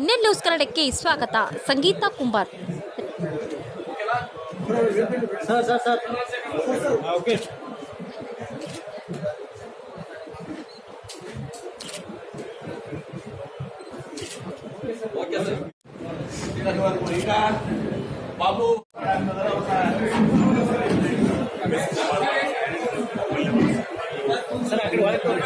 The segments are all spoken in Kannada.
ಎನ್ಎಲ್ ನ್ಯೂಸ್ ಕನ್ನಡಕ್ಕೆ ಸ್ವಾಗತ. Sangeetha Kumbar. Sir sir sir. Okay. ಈಗ ಬಾಬು ಸರ್ ಆ ಕಡೆ ಒಳಗೆ ಹೋಗ್ರಿ.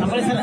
ಸಂಬಳ ಸರ್.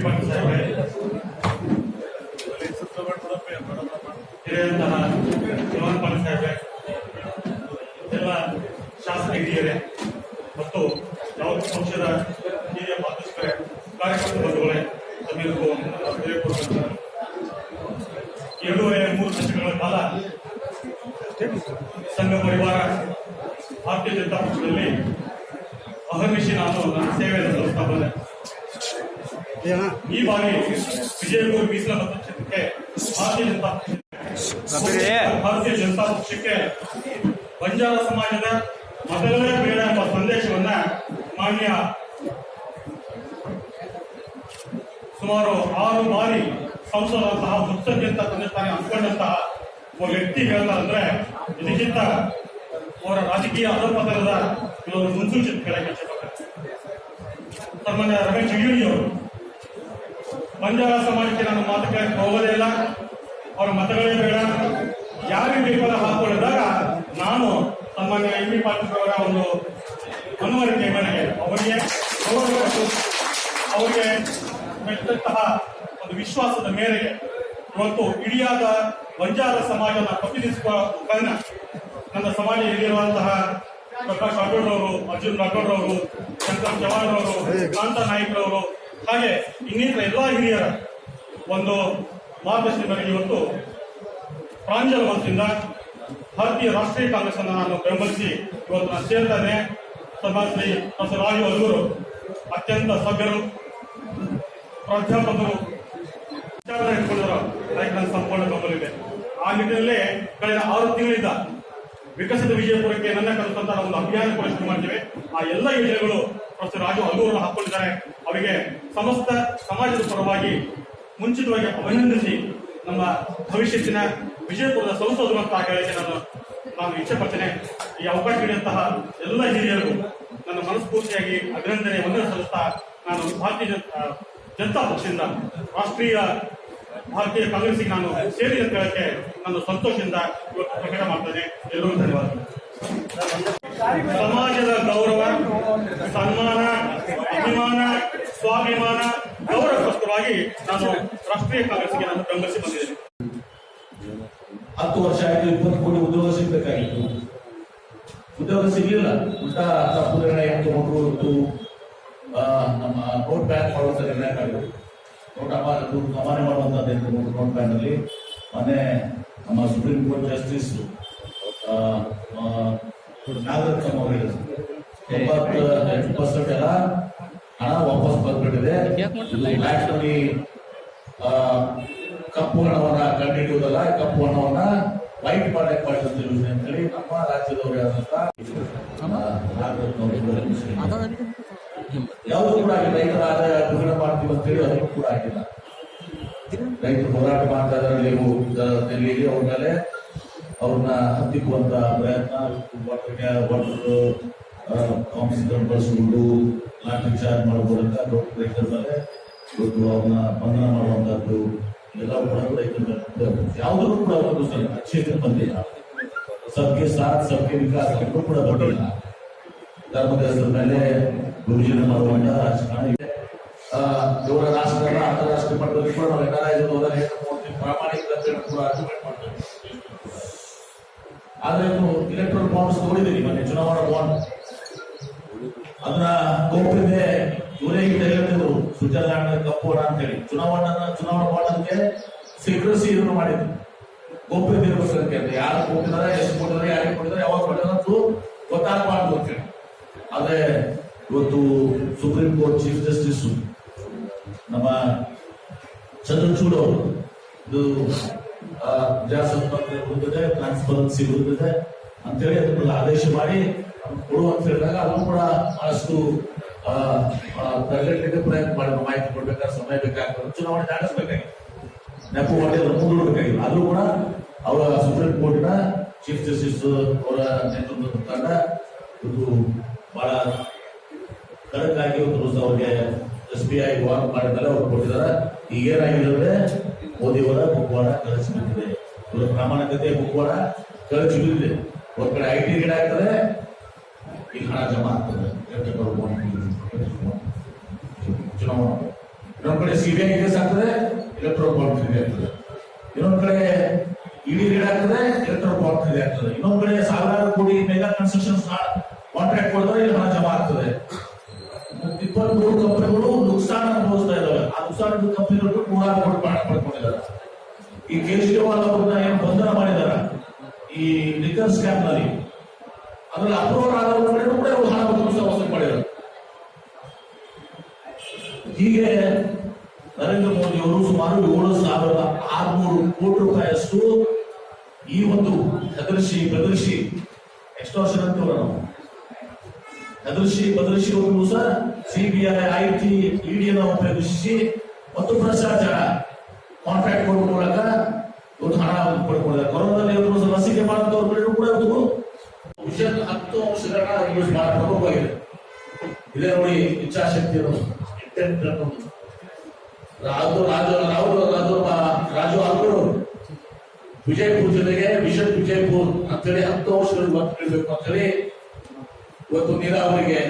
ವಿಮಾನ ಸಾಹೇಬರೇ ಹಿರಿಯಂತಹ ಜವಾನ್ ಪಾಲ್ ಸಾಹೇಬ್ರೆ ಎಲ್ಲ ಶಾಸಕ ಹಿರಿಯರೇ ಮತ್ತು ಯಾವ ಪಕ್ಷದ ಹಿರಿಯ ಮಾತುಕತೆ ಕಾರ್ಯಕರ್ತ ಬಂಧುಗಳೇ ತಮ್ಮೆಲ್ಲರಿಗೂ ಎರಡೂವರೆ ಮೂರು ಸಂಘ ಪರಿವಾರ, ಭಾರತೀಯ ಜನತಾ ಪಕ್ಷದಲ್ಲಿ ಅಹರ್ನಿಶಿ ನಾನು ನನ್ನ ಸೇವೆಯನ್ನು ಸಲ್ಲಿಸ್ತಾ ಬಂದೆ. ಈ ಬಾರಿ ವಿಜಯಪುರ ಮೀಸಲ ಮತಕ್ಷೇತ್ರಕ್ಕೆ ಭಾರತೀಯ ಜನತಾ ಭಾರತೀಯ ಜನತಾ ಪಕ್ಷಕ್ಕೆ ಬಂಜಾರ ಸಮಾಜದ ಮತಗಳೇ ಬೇಡ ಎಂಬ ಸಂದೇಶವನ್ನ ಮಾನ್ಯ ಸುಮಾರು ಆರು ಬಾರಿ ಸಂಸದಂತಹ ಮುತ್ಸದ್ದಿ ಅಂತ ತಂದೆ ತಾನೇ ಅಂದ್ಕೊಂಡಂತಹ ಒಬ್ಬ ವ್ಯಕ್ತಿ ಹೇಳ್ತಾರಂದ್ರೆ ಇದಕ್ಕಿಂತ ಅವರ ರಾಜಕೀಯ ಅಧೋಪತನದ ಕೆಲವರು ಮುನ್ಸೂಚನೆ ಕೇಳಕ್ಕೆ ಸನ್ಮಾನ್ಯ ರಮೇಶ್ ಜಿಗೇಡಿ ಅವರು. ಬಂಜಾರ ಸಮಾಜಕ್ಕೆ ನಾನು ಮಾತು ಕೇಳಕ್ಕೆ ಹೋಗೋದೇ ಇಲ್ಲ. ಅವರ ಮತಗಳೇ ಬೇಡ. ಯಾರಿಗೆ ಬೇಕಾದ ಹಾಕೊಂಡಿದ್ದಾಗ ನಾನು ಸಾಮಾನ್ಯ ಎಂ ಪಿ ಪಾಟೀಲ್ ಅವರ ಒಂದು ಮನವರಿಕೆ ಮನೆಗೆ ಅವರಿಗೆ ಅವರಿಗೆ ಮೆಚ್ಚಂತಹ ಒಂದು ವಿಶ್ವಾಸದ ಮೇರೆಗೆ ಇವತ್ತು ಇಡಿಯಾದ ಬಂಜಾರ ಸಮಾಜನ ಪ್ರತಿನಿಧಿಸುವ ಕಾರಣ ನನ್ನ ಸಮಾಜ ಹಿರಿಯರುವಂತಹ ಪ್ರಕಾಶ್ ರಾಠೋಡ್ ಅವರು ಅರ್ಜುನ್ ರಾಠೋಡ್ ಅವರು ಶಂಕರ್ ಚವಾಣ್ ಅವರು ಕಾಂತ ನಾಯ್ಕರವರು ಹಾಗೆ ಇನ್ನಿತರ ಎಲ್ಲ ಹಿರಿಯರ ಒಂದು ಮಾರ್ಗದರ್ಶನ ಮೇರೆಗೆ ಇವತ್ತು ಪ್ರಾಂಜಲ ಮನಸ್ಸಿಂದ ಭಾರತೀಯ ರಾಷ್ಟ್ರೀಯ ಕಾಂಗ್ರೆಸ್ ಅನ್ನು ನಾನು ಬೆಂಬಲಿಸಿ ಇವತ್ತು ನಾನು ಸನ್ಮಾನ ಪ್ರೊಫೆಸರ್ ರಾಜು ಅಲ್ಗೂರು, ಅತ್ಯಂತ ಸಭ್ಯರು, ಪ್ರಾಧ್ಯಾಪಕರು ವಿಚಾರ ಇಟ್ಕೊಂಡಿರೋ ಅದಕ್ಕೆ ನನ್ನ ಸಂಪೂರ್ಣ ಬೆಂಬಲಿದೆ ಆ ನಿಟ್ಟಿನಲ್ಲಿ ಕಳೆದ ಆರು ತಿಂಗಳಿಂದ ವಿಕಸಿತ ವಿಜಯಪುರಕ್ಕೆ ನನ್ನ ಕರೆತಂತಹ ಒಂದು ಅಭಿಯಾನ ಕೂಡ ಶುರು ಮಾಡ್ತೇವೆ ಆ ಎಲ್ಲ ಯೋಜನೆಗಳು ಪ್ರೊಫೆಸರ್ ರಾಜು ಅಲ್ಲೂರು ಹಾಕೊಂಡಿದ್ದಾರೆ. ಅವರಿಗೆ ಸಮಸ್ತ ಸಮಾಜದ ಪರವಾಗಿ ಮುಂಚಿತವಾಗಿ ಅಭಿನಂದಿಸಿ ನಮ್ಮ ಭವಿಷ್ಯತ್ತಿನ ವಿಜಯಪುರದ ಸಂಸದರು ಅಂತ ನಾನು ನಾನು ಇಚ್ಛೆ ಪಡ್ತೇನೆ ಈ ಅವಕಾಶ ನೀಡಿದಂತಹ ಎಲ್ಲ ಹಿರಿಯರಿಗೂ ನನ್ನ ಮನಸ್ಫೂರ್ತಿಯಾಗಿ ಅಭಿನಂದನೆ. ವಂದನೆ ಸಲ್ಲಿಸ್ತಾ ನಾನು ಭಾರತೀಯ ಜನತಾ ಪಕ್ಷದಿಂದ, ರಾಷ್ಟ್ರೀಯ ಭಾರತೀಯ ಕಾಂಗ್ರೆಸ್ಗೆ ನಾನು ಸೇರಿ ಅಂತ ಹೇಳಕ್ಕೆ ನಾನು ಸಂತೋಷದಿಂದ ಇವತ್ತು ಪ್ರಕಟ ಮಾಡ್ತೇನೆ. ಎಲ್ಲರಿಗೂ ಧನ್ಯವಾದಗಳು. ಸಮಾಜದ ಗೌರವ, ಸನ್ಮಾನ, ಅಭಿಮಾನ, ಸ್ವಾಭಿಮಾನ, ಗೌರವಕ್ಕೋಸ್ಕರವಾಗಿ ನಾನು ರಾಷ್ಟ್ರೀಯ ಕಾಂಗ್ರೆಸ್ಗೆ ನಾನು ಬೆಂಬಲಿಸಿ ಬಂದಿದ್ದೇನೆ. ಹತ್ತು ವರ್ಷ ಆಯ್ತು, ಇಪ್ಪತ್ತು ಕೋಟಿ ಉದ್ಯೋಗ ಸಿಗಬೇಕಾಗಿತ್ತು. ಉದ್ಯೋಗ ಸಿಗಲಿಲ್ಲ. ಉಲ್ಟಾ ತಪ್ಪು ನಿರ್ಣಯ ತಗೊಂಡ್ರು ಇವತ್ತು ನಮ್ಮ ನೋಟ್ ಬ್ಯಾನ್ ಮಾಡುವಂತ ನಿರ್ಣಯ ಮಾಡಿದ್ರು. ನೋಟ್ ಅಮ ದುಡ್ಡು ಅಮಾನ್ಯ ನೋಟ್ ಬ್ಯಾನ್ ಅಲ್ಲಿ ಮೊನ್ನೆ ನಮ್ಮ ಸುಪ್ರೀಂ ಕೋರ್ಟ್ ಜಸ್ಟಿಸ್ ಎಂಟು ಪರ್ಸೆಂಟ್ ಎಲ್ಲ ಹಣ ವಾಪಸ್ ಬಂದ್ಬಿಟ್ಟಿದೆ ಲ್ಯಾಕ್ನಲ್ಲಿ ಕಪ್ಪು ಹಣವನ್ನ ಕಂಡಿಡಿಯುವುದಲ್ಲ ಕಪ್ಪು ಹಣವನ್ನ ವೈಟ್ ಮಾಡಕ್ ಮಾಡಿದಂತ ಯೋಜನೆ ಅಂತ ಹೇಳಿ ನಮ್ಮ ರಾಜ್ಯದವರೇ ಆದಂತ ಯಾವುದು ಕೂಡ ಆಗಿಲ್ಲ ರೈತರ ಆದಾಯ ದ್ವಿಗುಣ ಮಾಡ್ತೀವಿ ಅಂತೇಳಿ ಅದನ್ನು ಕೂಡ ಆಗಿಲ್ಲ ರೈತರು ಹೋರಾಟ ಮಾಡ್ತಾ ಇದ್ದಾರೆ ನೀವು ಅವ್ರ ಮೇಲೆ ಅವ್ರನ್ನ ಹತ್ತಿಕ್ಕುವಂತ ಪ್ರಯತ್ನ ವಾಟರ್ ಕಾಂಪಿಟೇಷನ್ ಬಳಸಿಕೊಂಡು ಲಾಠಿ ಚಾರ್ಜ್ ಮಾಡೋದ್ರಿಂದ ದೊಡ್ಡ ರೈತರ ಇವತ್ತು ಅವ್ರನ್ನ ಬಂಧನ ಮಾಡುವಂತಹದ್ದು ಎಲ್ಲ ಕೂಡ ರೈತರ ಯಾವುದೂ ಕೂಡ ಒಂದು ಬಂದಿಲ್ಲ. ಸಬ್ಗೆ ಸಾಥ್ ಸಬ್ಗೆ ವಿಕಾಸ ಎಲ್ಲರೂ ಕೂಡ ಬಂದಿಲ್ಲ. ಧರ್ಮದ ಹೆಸರ ಮೇಲೆ ಇವರ ರಾಷ್ಟ್ರ, ಅಂತಾರಾಷ್ಟ್ರೀಯ ಮಟ್ಟದಲ್ಲಿ ಕೂಡ ನಾವು ನೋಡ್ತೀವಿ ಪ್ರಾಮಾಣಿಕತೆ ಕೂಡ ಮಾಡ್ತೀವಿ. ಆದ್ರೆ ಇಲೆಕ್ಟ್ರಲ್ ಬಾಂಡ್ಸ್ ತಗೊಂಡಿದ್ದೀನಿ ಮೊನ್ನೆ, ಚುನಾವಣಾ ಬಾಂಡ್ ಅದನ್ನ ಗೋಪ್ಯತೆ ಇವರೇ ತೆಗೆದಿದ್ರು ಸ್ವಿಟ್ಜರ್ಲ್ಯಾಂಡ್ ಕಪ್ಪು ಹಣ ಅಂತ ಹೇಳಿ ಚುನಾವಣಾ ಚುನಾವಣಾ ಬಾಂಡ್ ಅದಕ್ಕೆ ಸೀಕ್ರೆಸಿ ಇದನ್ನು ಮಾಡಿದ್ರು. ಗೋಪ್ಯತೆ ಸಂಖ್ಯೆ ಅಂತ. ಯಾರು ಕೊಟ್ಟಿದ್ದಾರೆ, ಎಷ್ಟು ಕೊಟ್ಟಿದ್ದಾರೆ, ಯಾರಿಗೆ ಕೊಟ್ಟಿದ್ದಾರೆ, ಯಾವಾಗ ಕೊಟ್ಟಿದ್ದಾರೆ ಅಂತೂ ಗೊತ್ತಾಗಬಾರ್ದು ಅಂತ ಹೇಳಿ. ಆದ್ರೆ ಇವತ್ತು ಸುಪ್ರೀಂ ಕೋರ್ಟ್ ಚೀಫ್ ಜಸ್ಟಿಸ್ ನಮ್ಮ ಚಂದ್ರಚೂಡ್ ಅವರು, ಇದು ಪ್ರಜಾಸತ್ತಾತ್ಮಕ ವಿರುದ್ಧತೆ ಟ್ರಾನ್ಸ್ಪರೆನ್ಸಿ ವಿರುದ್ಧತೆ ಅಂತೇಳಿ ಅದನ್ನ ಆದೇಶ ಮಾಡಿ ಕೊಡು ಅಂತ ಹೇಳಿದಾಗ ಅದನ್ನು ಕೂಡ ಬಹಳಷ್ಟು ಆ, ಪ್ರಯತ್ನ ಮಾಡಿದ್ರು ಮಾಹಿತಿ ಕೊಡ್ಬೇಕಾದ್ರೆ ಸಮಯ ಬೇಕಾಗ್ತದೆ. ಚುನಾವಣೆ ದಾಟಿಸ್ಬೇಕಾಗಿತ್ತು ನೆಪ ಮಾಡಿ ಅದನ್ನು ಮುಂದೂಡಬೇಕಾಗಿಲ್ಲ ಆದ್ರೂ ಕೂಡ ಅವರ ಸುಪ್ರೀಂ ಕೋರ್ಟ್ನ ಚೀಫ್ ಜಸ್ಟಿಸ್ ಅವರ ನೇತೃತ್ವದ ತಂಡ ಇದು ಬಹಳ ಕಡಕ್ಕಾಗಿ ಒಂದು ಅವ್ರಿಗೆ ಎಸ್ ಬಿ ಐ ವಾರ್ ಮಾಡಿದ್ದಾರೆ ಅವ್ರು ಕೊಟ್ಟಿದ್ದಾರೆ. ಈಗ ಏನಾಗಿದೆ ಅಂದ್ರೆ ಮೋದಿಯವರ ಮುಖವಾಡ ಕಳಿಸಿ ಬಿದ್ದಿದೆ. ಇವರ ಪ್ರಾಮಾಣಿಕತೆ ಮುಖವಾಡ ಕಳಿಸಿ ಬಿದ್ದಿದೆ. ಒಂದ್ ಕಡೆ ಐ ಟಿ ಗಿಡ ಆಗ್ತದೆ, ಇಲ್ಲಿ ಹಣ ಜಮಾ ಆಗ್ತದೆ. ಇನ್ನೊಂದ್ ಕಡೆ ಸಿಬಿಐ ಕೇಸ್ ಆಗ್ತದೆ ಎಲೆಕ್ಟ್ರೋ ಬಾಂಡ್ ಖರೀದಿ ಆಗ್ತದೆ. ಇನ್ನೊಂದ್ ಕಡೆ ಇಡಿ ಗಿಡ ಆಗ್ತದೆ ಎಲೆಕ್ಟ್ರೋ ಬಾಂಡ್ ಖರೀದಿ ಆಗ್ತದೆ. ಇನ್ನೊಂದ್ ಕಡೆ ಸಾವಿರಾರು ಕೋಟಿ ಮೆಗಾ ಕನ್ಸ್ಟ್ರಕ್ಷನ್ ಕಾಂಟ್ರಾಕ್ಟ್ ಕೊಡಿದ್ರೆ ಇಲ್ಲಿ ಹಣ ಜಮಾ ಆಗ್ತದೆ. ಇಪ್ಪತ್ಮೂರು ಕಂಪನಿಗಳು ನುಕ್ಸಾನ ಅನುಭವಿಸ್ತಾ ಇದಾವೆ. ನುಕ್ಸಾನ ಕಂಪನಿಗಳು ನೂರಾರು ಹಣ ಪಡ್ಕೊಂಡಿದ್ದಾರೆ. ಈ ಕೇಜ್ರಿವಾಲ್ ಅವ್ರನ್ನ ಏನು ಬಂಧನ ಮಾಡಿದಾರ ಈ ನಿಖರ್ ಸ್ಕ್ಯಾಮ್ನಲ್ಲಿ. ಅದ್ರಲ್ಲಿ ಅಪ್ರೂವಲ್ ಆದವ್ರ ಕಡೆ ಕೂಡ ಹಣ ವಸೂಲಿ ವಸೂಲಿ ಹೀಗೆ ನರೇಂದ್ರ ಮೋದಿ ಅವರು ಸುಮಾರು ಏಳು ಸಾವಿರದ ಆರ್ನೂರು ಕೋಟಿ ರೂಪಾಯಿಯಷ್ಟು ಈ ಒಂದು ಹೆದರಿಸಿ, ಬೆದರಿಸಿ ಎಕ್ಸ್ಟೋಷನ್ ಅಂತೀವಲ್ಲ ನಾವು? ಹೆದರಿಸಿ ಬದಲಿಸಿ ಅವರು ಸಹ ಸಿಬಿಐ ಐಟಿ ಇಡಿಯನ್ನು ಉಪಯೋಗಿಸಿ ಮತ್ತು ಭ್ರಷ್ಟಾಚಾರ ಕಾಂಟ್ರಾಕ್ಟ್ ಕೊಡುವ ಮೂಲಕ ಇವತ್ತು ಹಣ ಪಡ್ಕೊಂಡಿದ್ದಾರೆ ಕೊರೋನಾದಲ್ಲಿ ಇವತ್ತು ಲಸಿಕೆ ಕಡೆಯೂ ಕೂಡ ಇವತ್ತು ವಿಷನ್ ಹತ್ತು ಅಂಶಗಳನ್ನ ಯೂಸ್ ಮಾಡಿ ಪ್ರಮುಖವಾಗಿದೆ ಇದೇ ನೋಡಿ ಇಚ್ಛಾಶಕ್ತಿ ರಾಜು ರಾಜು, ರಾಹುಲ್, ರಾಜು ರಾಜು ಅವರು ವಿಜಯಪುರ ಜಿಲ್ಲೆಗೆ ವಿಷನ್ ವಿಜಯಪುರ್ ಅಂತೇಳಿ ಹತ್ತು ಅಂಶಗಳು ಒತ್ತು ನೀಡಬೇಕು ಅಂತೇಳಿ ಇವತ್ತು ನೀರಾವರಿಗೆ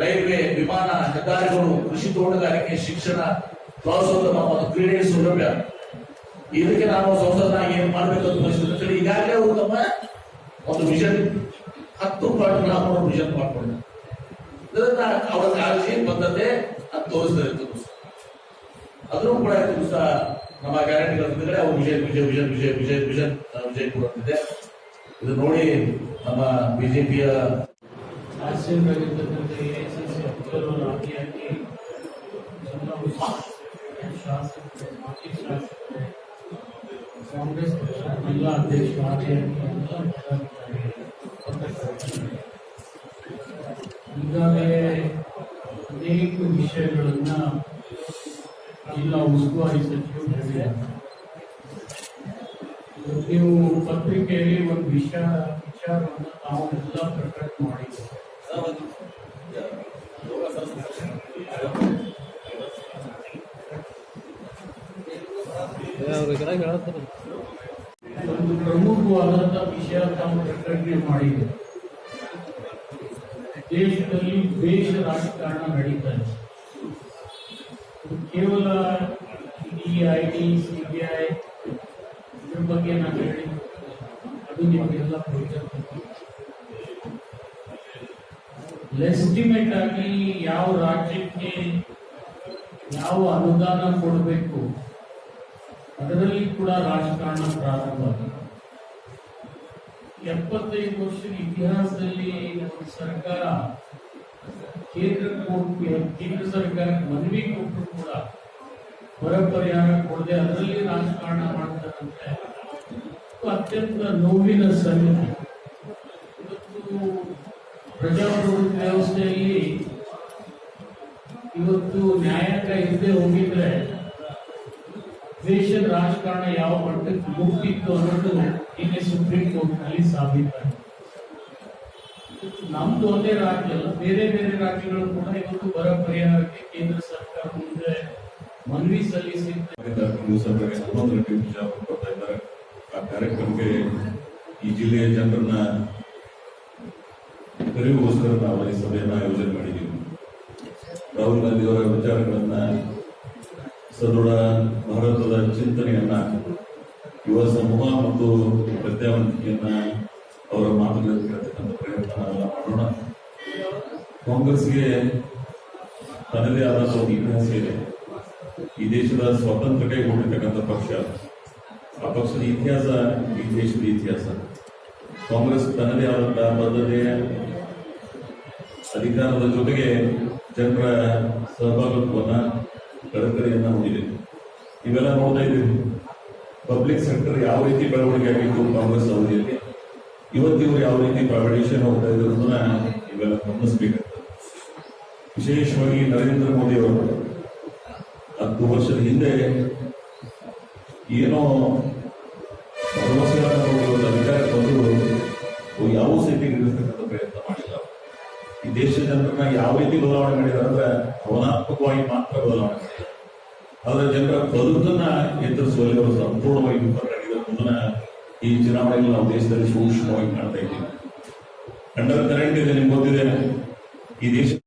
ರೈಲ್ವೆ, ವಿಮಾನ, ಹೆದ್ದಾರಿಗಳು, ಕೃಷಿ ತೋಟಗಾರಿಕೆ, ಶಿಕ್ಷಣ ಪ್ರವಾಸೋದ್ಯಮ ಮತ್ತು ಕ್ರೀಡೆಯ ಸೌಲಭ್ಯ. ಇದಕ್ಕೆ ನಾವು ಸಂಸದನಾಗಿ ಏನ್ ಮಾಡಬೇಕು ಅಂತ ಬಯಸಿದ್ರೆ ಈಗಾಗಲೇ ತಮ್ಮ ಒಂದು ವಿಷನ್ ಹತ್ತು ಪಾಯಿಂಟ್ ನಾಲ್ಕು ವಿಷನ್ ಮಾಡ್ಕೊಂಡಿದ್ದಾರೆ ಇದನ್ನ ಅವರ ಕಾಳಜಿ, ಬದ್ಧತೆ ಅದು ತೋರಿಸ್ತಾ ಇತ್ತು. ಅದ್ರೂ ಕೂಡ ಸಹ ನಮ್ಮ ಗ್ಯಾರಂಟಿಗಳ ಮುಂದೆ ಅವರು ವಿಷಯ ವಿಜಯ್ ವಿಷನ್ ವಿಜಯ್ ವಿಜಯ್ ವಿಷನ್ ವಿಜಯಪುರ ಅಂತಿದೆ ಇದು ನೋಡಿ ನಮ್ಮ ಬಿಜೆಪಿಯ ಶಾಸಕರಾಗಿರ್ತಕ್ಕಂಥ ಎಐಸಿಸಿ ಅಧ್ಯಕ್ಷರು ಆದಿಯಾಗಿ ಶಾಸಕರು ಮಾಜಿ ಶಾಸಕರು ಕಾಂಗ್ರೆಸ್ ಪಕ್ಷದ ಜಿಲ್ಲಾ ಅಧ್ಯಕ್ಷರು ಆದಿಯಾಗಿ ಎಲ್ಲ ಪದಾಧಿಕಾರಿಗಳು. ಈಗಾಗಲೇ ಅನೇಕ ವಿಷಯಗಳನ್ನ ಜಿಲ್ಲಾ ಉಸ್ತುವಾರಿ ಸಚಿವರು ಹೇಳಿದ್ದಾರೆ ನೀವು ಪತ್ರಿಕೆಯಲ್ಲಿ ಒಂದು ವಿಷಯ ವಿಚಾರವನ್ನು ತಾವು ಎಲ್ಲ ಪ್ರಕಟ ಮಾಡಿದ್ದೀರಿ ಒಂದು ಪ್ರಮುಖವಾದಂತ ವಿಷಯ ತಾವು ಪ್ರಕಟಣೆ ಮಾಡಿದೆ ದೇಶದಲ್ಲಿ ದ್ವೇಷ ರಾಜಕಾರಣ ನಡೀತಾ ಇದೆ ಇದು ಕೇವಲ ಇಡಿ ಐಟಿ ಸಿಬಿಐ ಇದ್ರ ಬಗ್ಗೆ ನಾನು ಹೇಳಿ ಅದು ನಿಮಗೆಲ್ಲ ಲೆಸ್ಟಿಮೇಟ್ ಆಗಿ ಯಾವ ರಾಜ್ಯಕ್ಕೆ ಯಾವ ಅನುದಾನ ಕೊಡಬೇಕು? ಅದರಲ್ಲಿ ಕೂಡ ರಾಜಕಾರಣ ಪ್ರಾರಂಭವಾಗಿದೆ ಎಪ್ಪತ್ತೈದು ವರ್ಷದ ಇತಿಹಾಸದಲ್ಲಿ ಸರ್ಕಾರ ಕೇಂದ್ರ ಕೇಂದ್ರ ಸರ್ಕಾರಕ್ಕೆ ಮನವಿ ಕೊಟ್ಟರು ಕೂಡ ಬರ ಪರಿಹಾರ ಕೊಡದೆ ಅದರಲ್ಲಿ ರಾಜಕಾರಣ ಮಾಡ್ತಾರಂತೆ ಅತ್ಯಂತ ನೋವಿನ ಸಂಗತಿ. ಇವತ್ತು ಪ್ರಜಾಪ್ರಭುತ್ವ ವ್ಯವಸ್ಥೆಯಲ್ಲಿ ಇವತ್ತು ನ್ಯಾಯಾಂಗ ಇಲ್ಲದೆ ಹೋಗಿದ್ರೆ ದ್ವೇಷದ ರಾಜಕಾರಣ ಯಾವ ಮಟ್ಟಕ್ಕೆ ಮುಗ್ತಿತ್ತು ಅನ್ನೋದು ನಿನ್ನೆ ಸುಪ್ರೀಂ ಕೋರ್ಟ್ನಲ್ಲಿ ಸಾಬೀತಾಗಿದೆ ನಮ್ದು ಒಂದೇ ರಾಜ್ಯ ಅಲ್ಲ ಬೇರೆ ಬೇರೆ ರಾಜ್ಯಗಳು ಕೂಡ ಇವತ್ತು ಬರ ಪರಿಹಾರಕ್ಕೆ ಕೇಂದ್ರ ಸರ್ಕಾರ ಮುಂದೆ ಮನವಿ ಸಲ್ಲಿಸಿ ಸಭೆಗೆ ಹನ್ನೊಂದು ಗಂಟೆ ಬಿಜಾಪುರ ಬರ್ತಾ ಇದ್ದಾರೆ ಆ ಕಾರ್ಯಕ್ರಮಕ್ಕೆ ಈ ಜಿಲ್ಲೆಯ ಜನರನ್ನ ಕರೆಯುವುಗೋಸ್ಕರ ನಾವು ಈ ಸಭೆಯನ್ನ ಆಯೋಜನೆ ಮಾಡಿದ್ದೀವಿ. ರಾಹುಲ್ ಗಾಂಧಿ ಅವರ ವಿಚಾರಗಳನ್ನ ಸದೃಢ ಭಾರತದ ಚಿಂತನೆಯನ್ನ ಯುವ ಸಮೂಹ ಮತ್ತು ಪ್ರಜ್ಞಾವಂತಿಕೆಯನ್ನ ಅವರ ಮಾತುಗಳನ್ನು ಕೇಳ್ತಕ್ಕಂಥ ಪ್ರಯತ್ನ ಮಾಡೋಣ. ಕಾಂಗ್ರೆಸ್ಗೆ ತನ್ನದೇ ಆದ ಒಂದು ಇತಿಹಾಸ ಇದೆ. ಈ ದೇಶದ ಸ್ವಾತಂತ್ರ್ಯ ಕೈಗೊಂಡಿರ್ತಕ್ಕಂಥ ಪಕ್ಷ ಆ ಪಕ್ಷದ ಇತಿಹಾಸ ಈ ದೇಶದ ಇತಿಹಾಸ. ಕಾಂಗ್ರೆಸ್ ತನ್ನದೇ ಆದಂತಹ ಬದ್ಧತೆ, ಅಧಿಕಾರದ ಜೊತೆಗೆ ಜನರ ಸಹಭಾಗಿತ್ವವನ್ನ ಕಳಕಳಿಯನ್ನ ಹೊಂದಿದೆ ಇವೆಲ್ಲ ನೋಡ್ತಾ ಇದ್ದೀವಿ. ಪಬ್ಲಿಕ್ ಸೆಕ್ಟರ್ ಯಾವ ರೀತಿ ಬೆಳವಣಿಗೆ ಆಗಿತ್ತು ಕಾಂಗ್ರೆಸ್ ಅವಧಿಯಲ್ಲಿ? ಇವತ್ತಿವರು ಯಾವ ರೀತಿ ಪ್ರೈವೇಟೈಸೇಷನ್ ಹೋಗ್ತಾ ಇರೋದನ್ನ ಇವೆಲ್ಲ ಗಮನಿಸಬೇಕಾಗ್ತದೆ. ವಿಶೇಷವಾಗಿ ನರೇಂದ್ರ ಮೋದಿ ಅವರು ಹತ್ತು ವರ್ಷದ ಹಿಂದೆ ಏನೋ ಈ ದೇಶದ ಜನರನ್ನ ಯಾವ ರೀತಿ ಬದಲಾವಣೆ ಮಾಡಿದ್ದಾರೆ ಅಂದ್ರೆ ಭಾವನಾತ್ಮಕವಾಗಿ ಮಾತ್ರ ಬದಲಾವಣೆ ಮಾಡಿದ್ದಾರೆ. ಆದ್ರೆ ಜನರ ಬದುಕನ್ನ ಎದುರಿಸುವಲ್ಲಿ ಅವರು ಸಂಪೂರ್ಣವಾಗಿ ವಿಫಲರಾಗಿದ್ದಾರೆ ಈ ಚುನಾವಣೆಯಲ್ಲಿ ನಾವು ದೇಶದಲ್ಲಿ ಸೂಕ್ಷ್ಮವಾಗಿ ಕಾಣ್ತಾ ಇದ್ದೀವಿ. ಅಂಡರ್ ಕರೆಂಟ್ ಇದೆ, ನಿಮ್ಗೆ ಗೊತ್ತಿದೆ. ಈ ದೇಶ